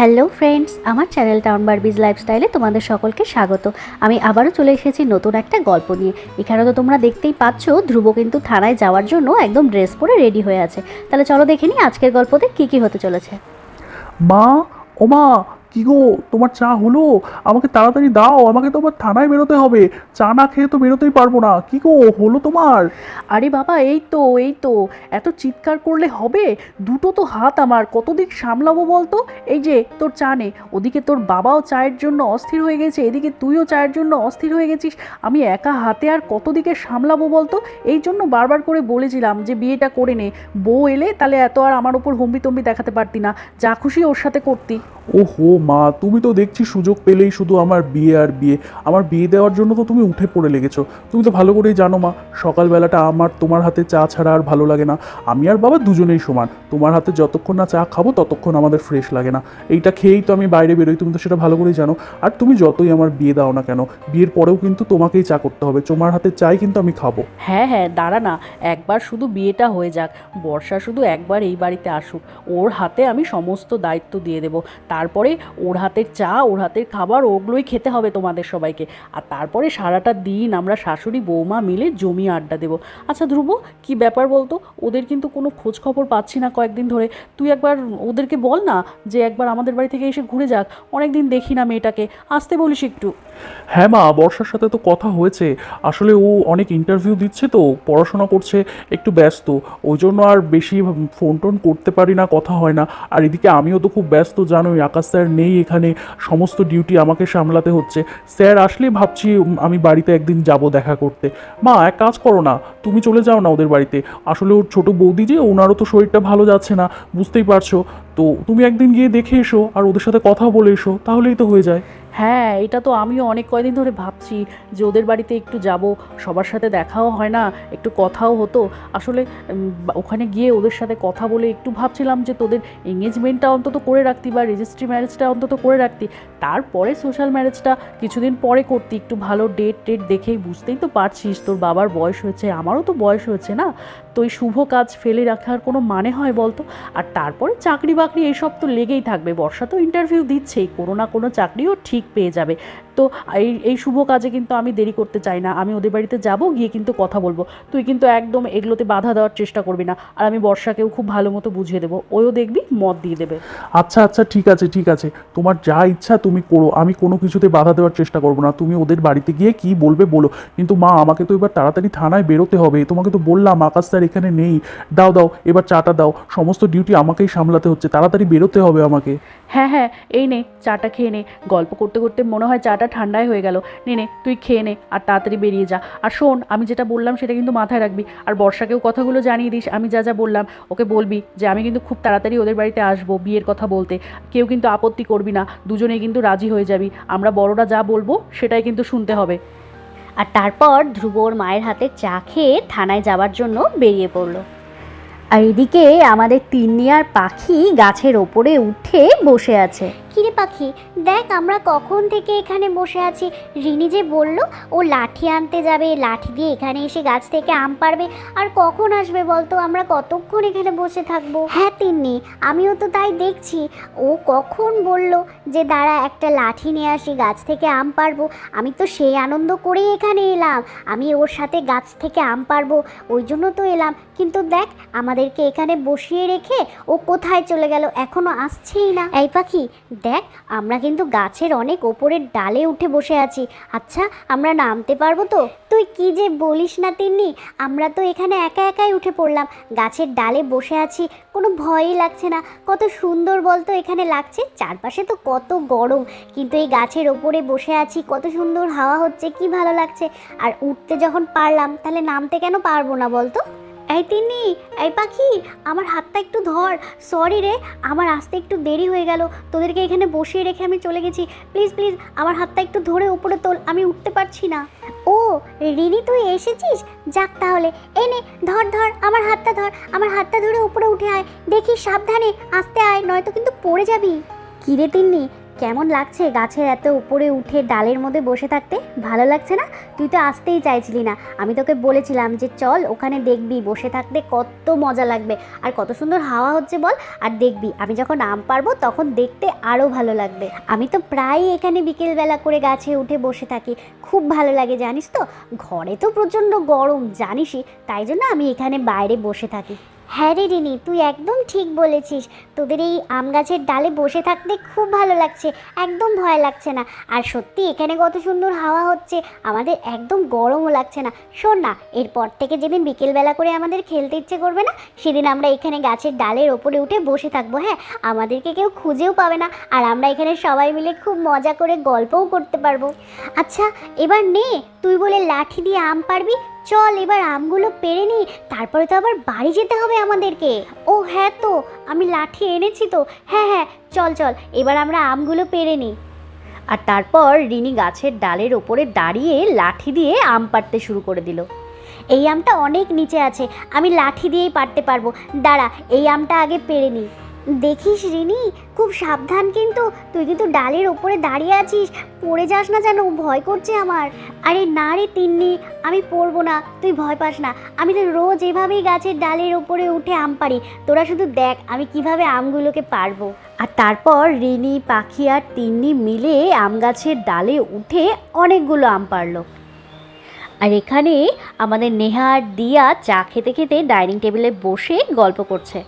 Hello friends, আমার channel টাউন বারবিজ লাইফস্টাইলে তোমাদের সকলকে স্বাগত। আমি আবারও চলে এসেছি নতুন একটা গল্প নিয়ে। এখানে তো তোমরা দেখতেই পাচ্ছ, ধ্রুব কিন্তু থানায় যাওয়ার জন্য একদম ড্রেস পরে রেডি হয়ে আছে। তাহলে চলো দেখে নিই আজকের গল্পতে কী কী হতে চলেছে। মা, ও মা কি গো তোমার চা হলো? আমাকে তাড়াতাড়ি দাও আমাকে তো আবার থানায় বেরোতে হবে। চা না খেয়ে তো বেরোতেই পারব না। কি গো হলো তোমার? আরে বাবা এই তো এই তো। এত চিৎকার করলে হবে? দুটো তো হাত আমার কত দিক সামলাবো বলতো? এই যে তোর চা নে। ওদিকে তোর বাবাও চায়ের জন্য অস্থির হয়ে গেছে এদিকে তুইও চায়ের জন্য অস্থির হয়ে গেছিস। আমি একা হাতে আর কত দিকে সামলাবো বলতো? এই জন্য বারবার করে বলেছিলাম যে বিয়েটা করে নে। বউ এলে তাহলে এত আর আমার ওপর হম্বি তম্বি দেখাতে পারতি না। যা খুশি ওর সাথে করতি। ওহো মা, তুমি তো দেখছি সুযোগ পেলেই শুধু আমার বিয়ে আর বিয়ে। আমার বিয়ে দেওয়ার জন্য তো তুমি উঠে পড়ে লেগেছো। তুমি তো ভালো করেই জানো মা, সকালবেলাটা আমার তোমার হাতে চা ছাড়া আর ভালো লাগে না। আমি আর বাবা দুজনেই সমান। তোমার হাতে যতক্ষণ না চা খাব, ততক্ষণ আমাদের ফ্রেশ লাগে না। এইটা খেয়েই তো আমি বাইরে বেরোই, তুমি তো সেটা ভালো করেই জানো। আর তুমি যতই আমার বিয়ে দাও না কেন, বিয়ের পরেও কিন্তু তোমাকেই চা করতে হবে। তোমার হাতে চাই কিন্তু আমি খাব। হ্যাঁ হ্যাঁ দাঁড়া না। একবার শুধু বিয়েটা হয়ে যাক। বর্ষা শুধু একবার এই বাড়িতে আসুক। ওর হাতে আমি সমস্ত দায়িত্ব দিয়ে দেবো। তারপরে ওর হাতের চা, ওর হাতের খাবার, ওগুলোই খেতে হবে তোমাদের সবাইকে। আর তারপরে সারাটা দিন আমরা শাশুড়ি, বৌমা মিলে জমি আড্ডা দেবো। আচ্ছা ধ্রুব, কি ব্যাপার বলতো? ওদের কিন্তু কোনো খোঁজ খবর পাচ্ছি না কয়েকদিন ধরে। তুই একবার ওদেরকে বল না যে একবার আমাদের বাড়ি থেকে এসে ঘুরে যাক। অনেক দিন দেখি না মেয়েটাকে। আসতে বলিস একটু। হ্যাঁ মা, বর্ষার সাথে তো কথা হয়েছে। আসলে ও অনেক ইন্টারভিউ দিচ্ছে তো, পড়াশোনা করছে, একটু ব্যস্ত। ওই জন্য আর বেশি ফোন টোন করতে পারি না, কথা হয় না। আর এদিকে আমিও তো খুব ব্যস্ত, জানোই, আকাশ স্যার নেই এখানে, সমস্ত ডিউটি আমাকে সামলাতে হচ্ছে। স্যার, আসলে ভাবছি আমি বাড়িতে একদিন যাব দেখা করতে। মা, এক কাজ করো না, তুমি চলে যাও না ওদের বাড়িতে। আসলে ওর ছোটো বৌদি যে, ওনারও তো শরীরটা ভালো যাচ্ছে না, বুঝতেই পারছ। তো তুমি একদিন গিয়ে দেখে এসো, আর ওদের সাথে কথা বলে এসো, তাহলেই তো হয়ে যায়। হ্যাঁ এটা তো আমিও অনেক কয়দিন ধরে ভাবছি যে ওদের বাড়িতে একটু যাব। সবার সাথে দেখাও হয় না, একটু কথাও হতো। আসলে ওখানে গিয়ে ওদের সাথে কথা বলে একটু ভাবছিলাম যে তোদের এঙ্গেজমেন্টটা অন্তত করে রাখতি বা রেজিস্ট্রি ম্যারেজটা অন্তত করে রাখতি। তারপরে সোশ্যাল ম্যারেজটা কিছুদিন পরে করতি, একটু ভালো ডেট টেট দেখেই বুঝতেই তো পারছিস তোর বাবার বয়স হয়েছে। আমারও তো বয়স হয়েছে না। তো এই শুভ কাজ ফেলে রাখার কোনো মানে হয় বলতো? আর তারপরে চাকরি বাকরি এইসব তো লেগেই থাকবে। বর্ষা তো ইন্টারভিউ দিচ্ছেই, কোনো না কোনো চাকরিও ঠিক পেয়ে যাবে। তো এই এই শুভ কাজে কিন্তু আমি দেরি করতে চাই না। আমি ওদের বাড়িতে যাব গিয়ে কিন্তু কথা বলব। তুই কিন্তু একদম এগুলোতে বাধা দেওয়ার চেষ্টা করবি না। আর আমি বর্ষাকেও খুব ভালো মতো বুঝিয়ে দেবো। ওও দেখবি মত দিয়ে দেবে। আচ্ছা আচ্ছা ঠিক আছে ঠিক আছে। তোমার যা ইচ্ছা তুমি করো। আমি কোনো কিছুতে বাধা দেওয়ার চেষ্টা করব না। তুমি ওদের বাড়িতে গিয়ে কি বলবে বলো। কিন্তু মা আমাকে তো এবার তাড়াতাড়ি থানায় বেরোতে হবে। তোমাকে তো বললাম আকাশ স্যার এখানে নেই। দাও দাও এবার চাটা দাও। সমস্ত ডিউটি আমাকেই সামলাতে হচ্ছে। তাড়াতাড়ি বেরোতে হবে আমাকে। হ্যাঁ হ্যাঁ এই নে চাটা খেয়ে নে। গল্প করতে করতে মনে হয় চাটা ঠান্ডাই হয়ে গেল। নে তুই খেয়ে নে আর তাড়াতাড়ি বেরিয়ে যা। আর শোন, আমি যেটা বললাম সেটা কিন্তু মাথায় রাখবি। আর বর্ষাকেও কথাগুলো জানিয়ে দিস, আমি যা যা বললাম ওকে বলবি যে আমি কিন্তু খুব তাড়াতাড়ি ওদের বাড়িতে আসব বিয়ের কথা বলতে। কেউ কিন্তু আপত্তি করবি না দুজনেই কিন্তু রাজি হয়ে যাবি। আমরা বড়রা যা বলব সেটাই কিন্তু শুনতে হবে। আর তারপর ধ্রুব ওর মায়ের হাতে চা খেয়ে থানায় যাওয়ার জন্য বেরিয়ে পড়ল। আর এদিকে আমাদের তিন্নি আর পাখি গাছের ওপরে উঠে বসে আছে। কিরে পাখি? দেখ আমরা কখন থেকে এখানে বসে আছি। রিনি যে বলল, ও লাঠি আনতে যাবে, লাঠি দিয়ে এখানে এসে গাছ থেকে আম পারবে আর কখন আসবে বলতো? আমরা কতক্ষণ এখানে বসে থাকব? হ্যাঁ তিন্নি, আমিও তো তাই দেখছি। ও কখন বলল যে, দাঁড়া, একটা লাঠি নিয়ে আসি, গাছ থেকে আম পারব আমি তো সেই আনন্দ করেই এখানে এলাম। আমি ওর সাথে গাছ থেকে আম পারব ওই জন্য তো এলাম। কিন্তু দেখ, আমাদেরকে এখানে বসিয়ে রেখে ও কোথায় চলে গেল? এখনও আসছেই না। এই পাখি দেখ, আমরা কিন্তু গাছের অনেক ওপরের ডালে উঠে বসে আছি। আচ্ছা আমরা নামতে পারব তো? তুই কি যে বলিস না তিন্নি, আমরা তো এখানে একা একাই উঠে পড়লাম। গাছের ডালে বসে আছি, কোনো ভয়ই লাগছে না। কত সুন্দর বলতো এখানে লাগছে, চারপাশে তো কত গরম। কিন্তু এই গাছের ওপরে বসে আছি, কত সুন্দর হাওয়া হচ্ছে, কি ভালো লাগছে। আর উঠতে যখন পারলাম, তাহলে নামতে কেন পারব না বলতো এই তিন্নি, এই পাখি, আমার হাতটা একটু ধর। সরি রে, আমার আসতে একটু দেরি হয়ে গেল। তোদেরকে এখানে বসিয়ে রেখে আমি চলে গেছি। প্লিজ প্লিজ আমার হাতটা একটু ধরে উপরে তোল, আমি উঠতে পারছি না। ও, রিনি, তুই এসেছিস? যাক তাহলে, এই নে, ধর ধর, আমার হাতটা ধর, আমার হাতটা ধরে উপরে উঠে আয়। দেখি সাবধানে, আস্তে আয়, নয়তো কিন্তু পড়ে যাবি। কিরে তিন্নি কেমন লাগছে গাছের এত উপরে উঠে ডালের মধ্যে বসে থাকতে? ভালো লাগছে না? তুই তো আসতেই চাইছিলি না। আমি তোকে বলেছিলাম যে চল ওখানে দেখবি, বসে থাকতে কত মজা লাগবে। আর কত সুন্দর হাওয়া হচ্ছে বল, আর দেখবি, আমি যখন আম পারব তখন দেখতে আরও ভালো লাগবে। আমি তো প্রায়ই এখানে বিকেলবেলা করে গাছে উঠে বসে থাকি। খুব ভালো লাগে, জানিস তো? ঘরে তো প্রচণ্ড গরম, জানিসই। তাই জন্য আমি এখানে বাইরে বসে থাকি। হ্যাঁ রে রিনি, তুই একদম ঠিক বলেছিস। তোদের এই আম গাছের ডালে বসে থাকতে খুব ভালো লাগছে, একদম ভয় লাগছে না। আর সত্যি এখানে কত সুন্দর হাওয়া হচ্ছে, আমাদের একদম গরমও লাগছে না। শোন না, এরপর থেকে যেদিন বিকেলবেলা করে আমাদের খেলতে ইচ্ছে করবে না, সেদিন আমরা এখানে গাছের ডালের ওপরে উঠে বসে থাকব হ্যাঁ? আমাদেরকে কেউ খুঁজেও পাবে না, আর আমরা এখানে সবাই মিলে খুব মজা করে গল্পও করতে পারব। আচ্ছা এবার নে, তুই বলে লাঠি দিয়ে আম পারবি চল, এবার আমগুলো পেরে নি তারপরে তো আবার বাড়ি যেতে হবে আমাদেরকে। ও হ্যাঁ তো, আমি লাঠি এনেছি তো। হ্যাঁ হ্যাঁ চল চল, এবার আমরা আমগুলো পেরে নিই। আর তারপর রিনি গাছের ডালের ওপরে দাঁড়িয়ে লাঠি দিয়ে আম পাড়তে শুরু করে দিল। এই আমটা অনেক নিচে আছে, আমি লাঠি দিয়েই পারতে পারব। দাঁড়া, এই আমটা আগে পেরে নিই। দেখিস রিনি, খুব সাবধান কিন্তু। তুই কিন্তু ডালের ওপরে দাঁড়িয়ে আছিস, পড়ে যাস না যেন, ভয় করছে আমার। আরে না রে তিন্নি, আমি পড়ব না, তুই ভয় পাস না। আমি তো রোজ এভাবেই গাছের ডালের ওপরে উঠে আম পারি তোরা শুধু দেখ, আমি কীভাবে আমগুলোকে পারব আর তারপর রিনি, পাখি আর তিন্নি মিলে আম গাছের ডালে উঠে অনেকগুলো আম পারল আর এখানে আমাদের নেহা আর দিয়া চা খেতে খেতে ডাইনিং টেবিলে বসে গল্প করছে।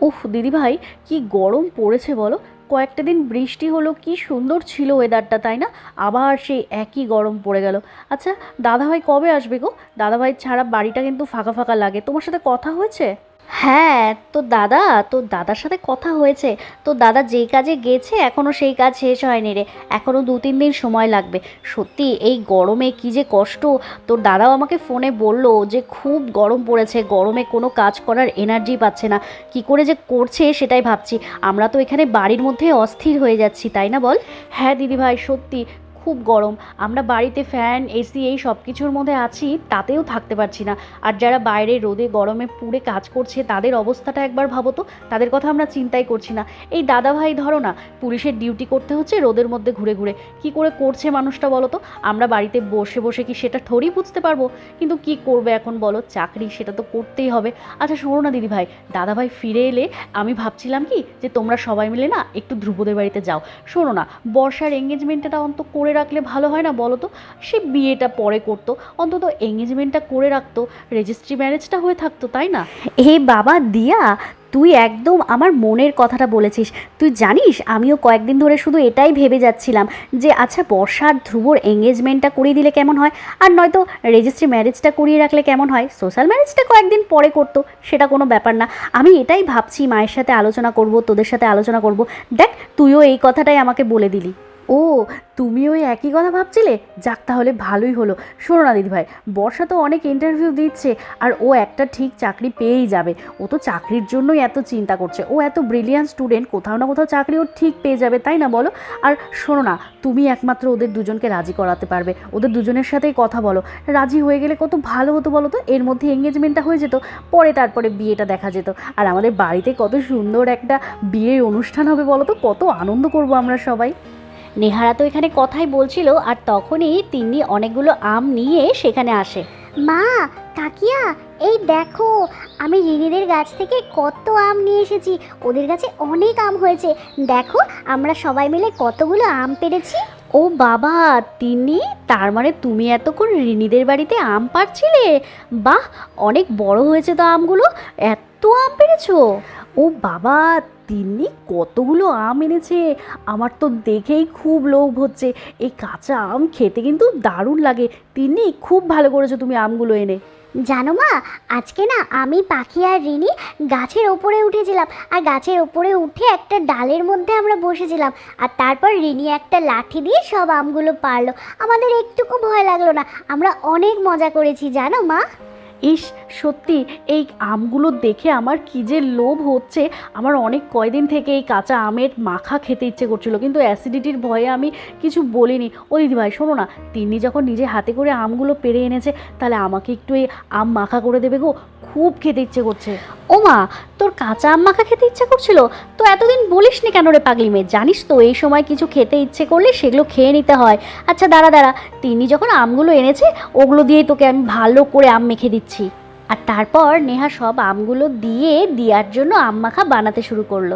উফ, দিদিভাই, কি গরম পড়েছে বলো। কয়েকটা দিন বৃষ্টি হলো, কি সুন্দর ছিল ওয়েদারটা তাই না? আবার সেই একই গরম পড়ে গেল। আচ্ছা দাদাভাই কবে আসবে গো? দাদাভাই ছাড়া বাড়িটা কিন্তু ফাঁকা ফাঁকা লাগে। তোমার সাথে কথা হয়েছে? হ্যাঁ তো দাদা, তো দাদার সাথে কথা হয়েছে। তো দাদা যেই কাজে গেছে এখনও সেই কাজ শেষ হয়নি রে। এখনও দু তিন দিন সময় লাগবে। সত্যি, এই গরমে কি যে কষ্ট। তোর দাদাও আমাকে ফোনে বলল যে খুব গরম পড়েছে। গরমে কোনো কাজ করার এনার্জি পাচ্ছে না। কি করে যে করছে সেটাই ভাবছি। আমরা তো এখানে বাড়ির মধ্যে অস্থির হয়ে যাচ্ছি, তাই না বল? হ্যাঁ দিদিভাই, সত্যি। খুব গরম। আমরা বাড়িতে ফ্যান, এসি এই সব কিছুর মধ্যে আছি, তাতেও থাকতে পারছি না। আর যারা বাইরে রোদে গরমে পুড়ে কাজ করছে, তাদের অবস্থাটা একবার ভাবো তো, তাদের কথা আমরা চিন্তাই করছি না। এই দাদা ভাই ধরো না, পুলিশের ডিউটি করতে হচ্ছে রোদের মধ্যে ঘুরে ঘুরে। কি করে করছে মানুষটা বলো তো? আমরা বাড়িতে বসে বসে কি সেটা থরি বুঝতে পারব? কিন্তু কি করবে এখন বলো? চাকরি সেটা তো করতেই হবে। আচ্ছা শোনো না দিদি ভাই দাদা ভাই ফিরে এলে আমি ভাবছিলাম কি, যে তোমরা সবাই মিলে না একটু ধ্রুবদের বাড়িতে যাও। শোনো না, বর্ষার এঙ্গেজমেন্টটা অন্ত করে রাখলে ভালো হয় না বলো তো? সে বিয়েটা পরে করতো, অন্তত এঙ্গেজমেন্টটা করে রাখতো রেজিস্ট্রি ম্যারেজটা হয়ে থাকতো, তাই না? হে বাবা, দিয়া, তুই একদম আমার মনের কথাটা বলেছিস। তুই জানিস, আমিও কয়েকদিন ধরে শুধু এটাই ভেবে যাচ্ছিলাম যে আচ্ছা বর্ষার ধ্রুবর এঙ্গেজমেন্টটা করিয়ে দিলে কেমন হয়? আর নয়তো রেজিস্ট্রি ম্যারেজটা করিয়ে রাখলে কেমন হয়? সোশ্যাল ম্যারেজটা কয়েকদিন পরে করতো, সেটা কোনো ব্যাপার না। আমি এটাই ভাবছি মায়ের সাথে আলোচনা করব, তোদের সাথে আলোচনা করব। দেখ, তুইও এই কথাটাই আমাকে বলে দিলি। ও, তুমি ওই একই কথা ভাবছিলে? যাক তাহলে ভালোই হলো। শোনো না দিদিভাই, বর্ষা তো অনেক ইন্টারভিউ দিচ্ছে আর ও একটা ঠিক চাকরি পেয়েই যাবে। ও তো চাকরির জন্যই এত চিন্তা করছে। ও এত ব্রিলিয়ান্ট স্টুডেন্ট কোথাও না কোথাও চাকরি ও ঠিক পেয়ে যাবে, তাই না বলো? আর শোনো না, তুমি একমাত্র ওদের দুজনকে রাজি করাতে পারবে। ওদের দুজনের সাথেই কথা বলো। রাজি হয়ে গেলে কত ভালো হতো বলো তো? এর মধ্যে এঙ্গেজমেন্টটা হয়ে যেত, পরে তারপরে বিয়েটা দেখা যেত। আর আমাদের বাড়িতে কত সুন্দর একটা বিয়ের অনুষ্ঠান হবে বলো তো? কত আনন্দ করব আমরা সবাই। নেহারা তো এখানে কথাই বলছিল আর তখনই তিনি অনেকগুলো আম নিয়ে সেখানে আসে। মা কাকিয়া এই দেখো আমি রিনিদের গাছ থেকে কত আম নিয়ে এসেছি ওদের গাছে অনেক আম হয়েছে। দেখো আমরা সবাই মিলে কতগুলো আম পেরেছি। ও বাবা তিনি? তার মানে তুমি এতক্ষণ রিনিদের বাড়িতে আম পাড়ছিলে? বাহ অনেক বড় হয়েছে তো আমগুলো এত আম পেরেছ। ও বাবা তিনি কতগুলো আম এনেছে। আমার তো দেখেই খুব লোভ হচ্ছে। এই কাঁচা আম খেতে কিন্তু দারুণ লাগে। তিনি খুব ভালো করেছ তুমি আমগুলো এনে। জানো মা, আজকে না আমি, পাখি আর রিনি গাছের ওপরে উঠেছিলাম। আর গাছের ওপরে উঠে একটা ডালের মধ্যে আমরা বসেছিলাম। আর তারপর রিনি একটা লাঠি দিয়ে সব আমগুলো পারল। আমাদের একটুকু ভয় লাগল না। আমরা অনেক মজা করেছি, জানো মা? ইস, সত্যি, এই আমগুলো দেখে আমার কী যে লোভ হচ্ছে। আমার অনেক কয়দিন থেকে এই কাঁচা আমের মাখা খেতে ইচ্ছে করছিল, কিন্তু অ্যাসিডিটির ভয়ে আমি কিছু বলিনি। ও দিদিভাই, শোনো না তিনি যখন নিজে হাতে করে আমগুলো পেরে এনেছে, তাহলে আমাকে একটু এই আম মাখা করে দেবে গো। খুব খেতে ইচ্ছে করছে। ও মা তোর কাঁচা আম মাখা খেতে ইচ্ছে করছিল? তো এতদিন বলিস নি কেন রে পাগলি মেয়ে? জানিস তো, এই সময় কিছু খেতে ইচ্ছে করলে সেগুলো খেয়ে নিতে হয়। আচ্ছা দাঁড়া দাঁড়া। তিনি যখন আমগুলো এনেছে, ওগুলো দিয়েই তোকে আমি ভালো করে আম মেখে দিচ্ছি। আর তারপর নেহা সব আমগুলো দিয়ে দিয়ার জন্য আম মাখা বানাতে শুরু করল।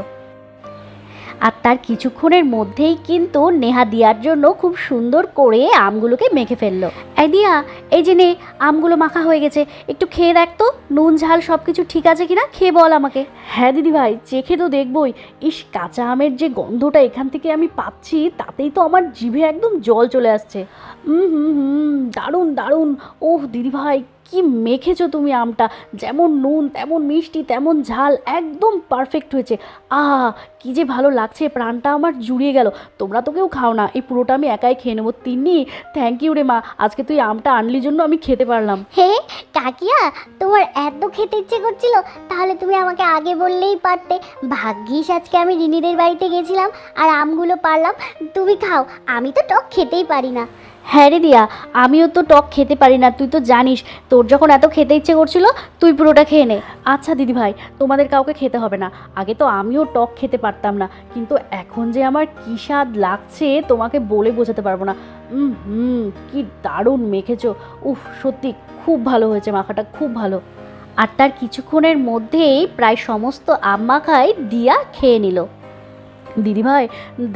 আর তার কিছুক্ষণের মধ্যেই কিন্তু নেহা দিয়ার জন্য খুব সুন্দর করে আমগুলোকে মেখে ফেলল। এই দিয়া, এই যে নে, আমগুলো মাখা হয়ে গেছে। একটু খেয়ে দেখ তো, নুন, ঝাল সব কিছু ঠিক আছে কিনা? খেয়ে বল আমাকে। হ্যাঁ দিদি ভাই চেখে তো দেখবই। ইস, কাঁচা আমের যে গন্ধটা এখান থেকে আমি পাচ্ছি, তাতেই তো আমার জিভে একদম জল চলে আসছে। হুম হুম হুম, দারুণ দারুণ। ওহ দিদি ভাই কি মেখেছো তুমি আমটা? যেমন নুন, তেমন মিষ্টি, তেমন ঝাল, একদম পারফেক্ট হয়েছে। আহা, কি যে ভালো লাগছে, প্রাণটা আমার জুড়িয়ে গেল। তোমরা তো কেউ খাও না, এই পুরোটা আমি একাই খেয়ে নেব। তিন্নি থ্যাংক ইউ রে মা, আজকে তুই আমটা আনলি জন্য আমি খেতে পারলাম। হে, কাকিয়া, তোমার এত খেতে ইচ্ছে করছিল, তাহলে তুমি আমাকে আগে বললেই পারতে। ভাগ্যিস আজকে আমি রিনিদের বাড়িতে গেছিলাম, আর আমগুলো পারলাম। তুমি খাও, আমি তো টক খেতেই পারি না। হ্যাঁ রে দিয়া, আমিও তো টক খেতে পারি না, তুই তো জানিস, তোর যখন এত খেতে ইচ্ছে করছিল, তুই পুরোটা খেয়ে নে। আচ্ছা দিদি ভাই, তোমাদের কাউকে খেতে হবে না, আগে তো আমিও টক খেতে পারতাম না, কিন্তু এখন যে আমার কী স্বাদ লাগছে, তোমাকে বলে বোঝাতে পারব না। হুম, কি দারুণ মেখেছো, উফ, সত্যি খুব ভালো হয়েছে মাখাটা, খুব ভালো। আর তার কিছুক্ষণের মধ্যেই প্রায় সমস্ত আম মাখাই দিয়া খেয়ে নিল। দিদি ভাই,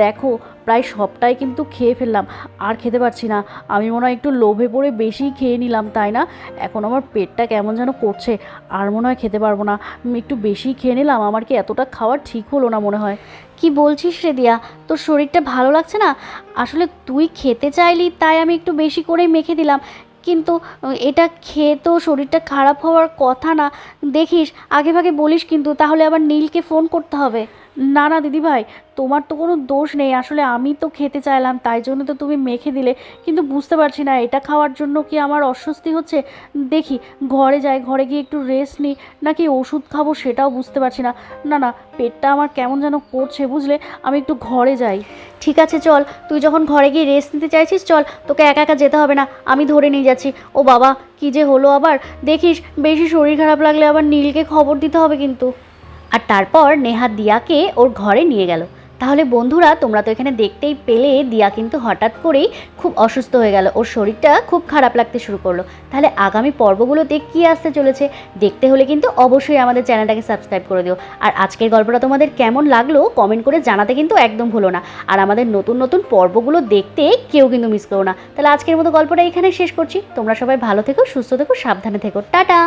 দেখো প্রায় সবটাই কিন্তু খেয়ে ফেললাম, আর খেতে পারছি না। আমি মনে হয় একটু লোভে পড়ে বেশি খেয়ে নিলাম, তাই না? এখন আমার পেটটা কেমন যেন করছে, আর মনে হয় খেতে পারব না। একটু বেশি খেয়ে নিলাম, আমার কি এতটা খাওয়া ঠিক হলো না মনে হয়? কি বলছিস রে দিয়া? তোর শরীরটা ভালো লাগছে না? আসলে তুই খেতে চাইলি, তাই আমি একটু বেশি করে মেখে দিলাম। কিন্তু এটা খেয়ে তো শরীরটা খারাপ হওয়ার কথা না। দেখিস, আগে ভাগে বলিস কিন্তু, তাহলে আবার নীলকে ফোন করতে হবে। না না দিদিভাই তোমার তো কোনো দোষ নেই। আসলে আমি তো খেতে চাইলাম, তাই জন্য তো তুমি মেখে দিলে। কিন্তু বুঝতে পারছি না, এটা খাওয়ার জন্য কি আমার অস্বস্তি হচ্ছে? দেখি, ঘরে যাই, ঘরে গিয়ে একটু রেস্ট নিই, নাকি ওষুধ খাব সেটাও বুঝতে পারছি না। না না, পেটটা আমার কেমন যেন করছে, বুঝলে? আমি একটু ঘরে যাই। ঠিক আছে, চল। তুই যখন ঘরে গিয়ে রেস্ট নিতে চাইছিস, চল, তোকে একা একা যেতে হবে না। আমি ধরে নিয়ে যাচ্ছি। ও বাবা, কি যে হলো আবার। দেখিস, বেশি শরীর খারাপ লাগলে আবার নীলকে খবর দিতে হবে কিন্তু। আর তারপর নেহা দিয়াকে ওর ঘরে নিয়ে গেল। তাহলে বন্ধুরা, তোমরা তো এখানে দেখতেই পেলে দিয়া কিন্তু হঠাৎ করেই খুব অসুস্থ হয়ে গেল। ওর শরীরটা খুব খারাপ লাগতে শুরু করল। তাহলে আগামী পর্বগুলোতে কী আসতে চলেছে দেখতে হলে কিন্তু অবশ্যই আমাদের চ্যানেলটাকে সাবস্ক্রাইব করে দিও। আর আজকের গল্পটা তোমাদের কেমন লাগল কমেন্ট করে জানাতে কিন্তু একদম ভুলো না। আর আমাদের নতুন নতুন পর্বগুলো দেখতে কেউ কিন্তু মিস করো না। তাহলে আজকের মতো গল্পটা এখানে শেষ করছি। তোমরা সবাই ভালো থেকো, সুস্থ থেকো, সাবধানে থেকো। টাটা!